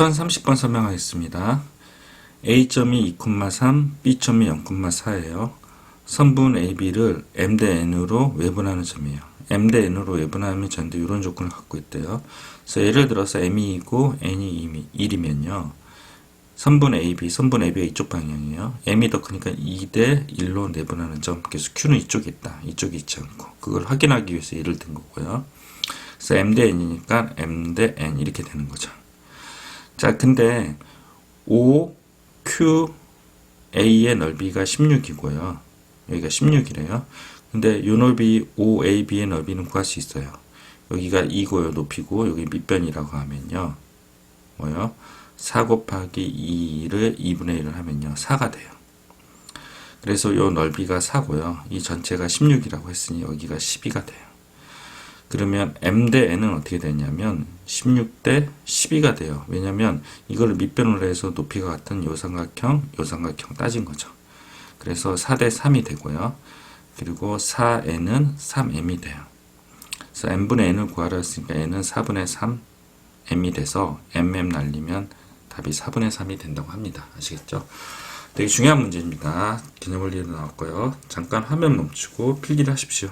1030번 설명하겠습니다. A점이 2,3, B점이 0,4예요. 선분 AB를 M 대 N으로 외분하는 점이에요. M 대 N으로 외분하면 전데 이런 조건을 갖고 있대요. 그래서 예를 들어서 M이 2고 N이 1이면요. 선분 AB, 선분 AB가 이쪽 방향이에요. M이 더 크니까 2대 1로 내분하는 점. 그래서 Q는 이쪽에 있다. 이쪽에 있지 않고. 그걸 확인하기 위해서 예를 든 거고요. 그래서 M 대 N이니까 M 대 N 이렇게 되는 거죠. 자, 근데 O, Q, A의 넓이가 16이고요. 여기가 16이래요. 근데 요 넓이 O, A, B의 넓이는 구할 수 있어요. 여기가 2고요, 높이고, 여기 밑변이라고 하면요. 뭐요? 4 곱하기 2를 2분의 1을 하면요. 4가 돼요. 그래서 요 넓이가 4고요. 이 전체가 16이라고 했으니 여기가 12가 돼요. 그러면 m 대 n은 어떻게 되냐면 16 대 12가 돼요. 왜냐면 이거를 밑변으로 해서 높이가 같은 요 삼각형, 요 삼각형 따진 거죠. 그래서 4 대 3이 되고요. 그리고 4n은 3m이 돼요. 그래서 n분의 n을 구하라 했으니까 n은 4분의 3 m이 돼서 mm 날리면 답이 4분의 3이 된다고 합니다. 아시겠죠? 되게 중요한 문제입니다. 개념 원리로 나왔고요. 잠깐 화면 멈추고 필기를 하십시오.